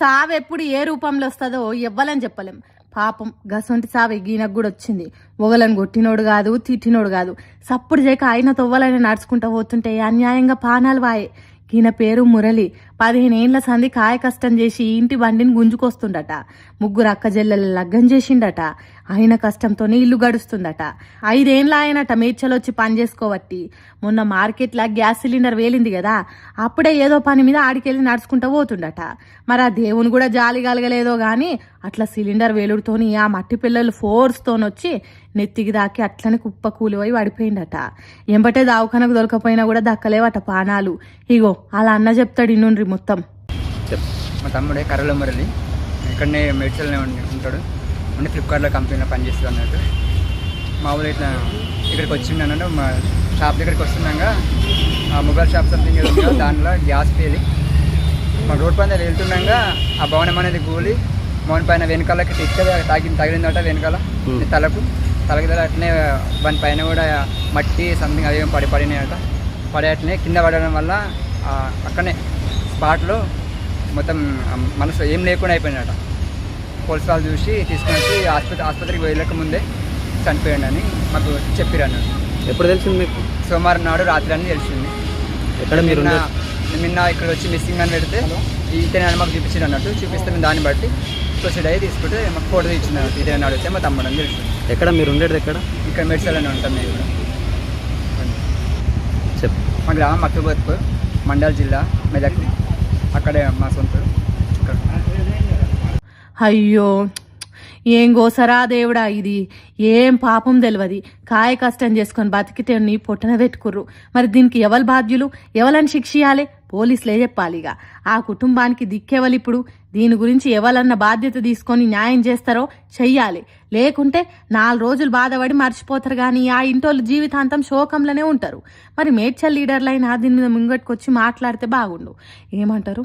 సావు ఎప్పుడు ఏ రూపంలో వస్తుందో ఇవ్వాలని చెప్పలేం. పాపం గసొంటి సావి ఈయనకు కూడా వచ్చింది. ఒగలను కొట్టినోడు కాదు తిట్టినోడు కాదు. సప్పుడు చేయక ఆయన తొవ్వలని నడుచుకుంటూ పోతుంటే అన్యాయంగా పానాలు వాయే. ఈయన పేరు మురళి. పదిహేను సంధి కాయ కష్టం చేసి ఇంటి బండిని గుంజుకొస్తుండట. ముగ్గురు అక్క చెల్లెలు లగ్గం చేసిండట. ఆయన కష్టంతోనే ఇల్లు గడుస్తుందట. ఐదేండ్ల ఆయనట మేడ్చలొచ్చి పని చేసుకోవట్టి. మొన్న మార్కెట్లో గ్యాస్ సిలిండర్ వేలింది కదా అప్పుడే ఏదో పని మీద ఆడికెళ్ళి నడుచుకుంటూ పోతుండట. మరి ఆ దేవుని కూడా జాలి కలగలేదో కానీ అట్లా సిలిండర్ వేలుడుతోని ఆ మట్టి పిల్లలు ఫోర్స్తోనొచ్చి నెత్తికి దాకి అట్లనే కుప్ప కూలిపోయి పడిపోయిండట. ఎంబటే దావఖానకు దొరకపోయినా కూడా దక్కలేవట పానాలు. ఇగో అలా అన్న చెప్తాడు ఇన్నుండ్రి మొత్తం. మా తమ్ముడే కర్రల మురళి ఇక్కడనే మెడిసిల్నే ఉంటాడు. ఉండి ఫ్లిప్కార్ట్లో కంపెనీలో పనిచేస్తుంది అన్నట్టు. మామూలు ఇట్లా ఇక్కడికి వచ్చిండు అన్నట్టు మా షాప్ దగ్గరికి వస్తున్నాక ఆ మొబైల్ షాప్ సంథింగ్ ఏదో దాంట్లో గ్యాస్ పేలి. మా రోడ్ పైన వెళ్తున్నాక ఆ భవనం అనేది కూలి మౌన్ పైన వెనకాలకి ఇటుక తాకి తగిలిందట వెనకాల. తలకు. తలకి తల అట్నే దాని పైన కూడా మట్టి సంథింగ్ అవి పడి పడినాయట. పడి అట్నే కింద పడడం వల్ల అక్కడనే స్పాట్లో మొత్తం మనసు ఏం లేకుండా అయిపోయినట పోలీసు వాళ్ళు చూసి తీసుకొని వచ్చి ఆసుపత్రి ఆసుపత్రికి వెళ్ళక ముందే చనిపోయాడు అని మాకు చెప్పారు అన్నట్టు ఎప్పుడు తెలిసింది మీకు? సోమవారం నాడు రాత్రి అని తెలిసింది. ఎక్కడ మీరు నిన్న ఇక్కడ వచ్చి మిస్సింగ్ అని పెడితే ఇతనే మాకు చూపించాడు అన్నట్టు. చూపిస్తే మేము దాన్ని బట్టి ప్రొసీడ్ అయ్యి తీసుకుంటే మాకు ఫోటో ఇచ్చింది అన్నట్టు. ఇదే అని అడిగితే మా తమ్ముడు అని తెలిసింది. ఎక్కడ మీరు ఉండేది ఎక్కడ? ఇక్కడ మెడిసల్ అని ఉంటాం మేము చెప్పు. మా గ్రామం మక్కుబత్కు మండల్ జిల్లా మెదక్. అక్కడే మా సొంత అయ్యో ఏం గోసరా దేవుడా ఇది? ఏం పాపం తెలియదు కాయ కష్టం చేసుకొని బతికితే నీ పొట్టన పెట్టుకుర్రు మరి దీనికి ఎవరు బాధ్యులు? ఎవలని శిక్షియాలి? పోలీసులే చెప్పాలి ఇక. ఆ కుటుంబానికి దిక్కెవలు ఇప్పుడు? దీని గురించి ఎవరన్న బాధ్యత తీసుకొని న్యాయం చేస్తారో చెయ్యాలి. లేకుంటే నాలుగు రోజులు బాధపడి మర్చిపోతారు కానీ ఆ ఇంటోళ్ళు జీవితాంతం శోకంలోనే ఉంటారు. మరి మేడ్చల్ లీడర్లైనా దీని మీద ముంగట్టుకొచ్చి మాట్లాడితే బాగుండు. ఏమంటారు?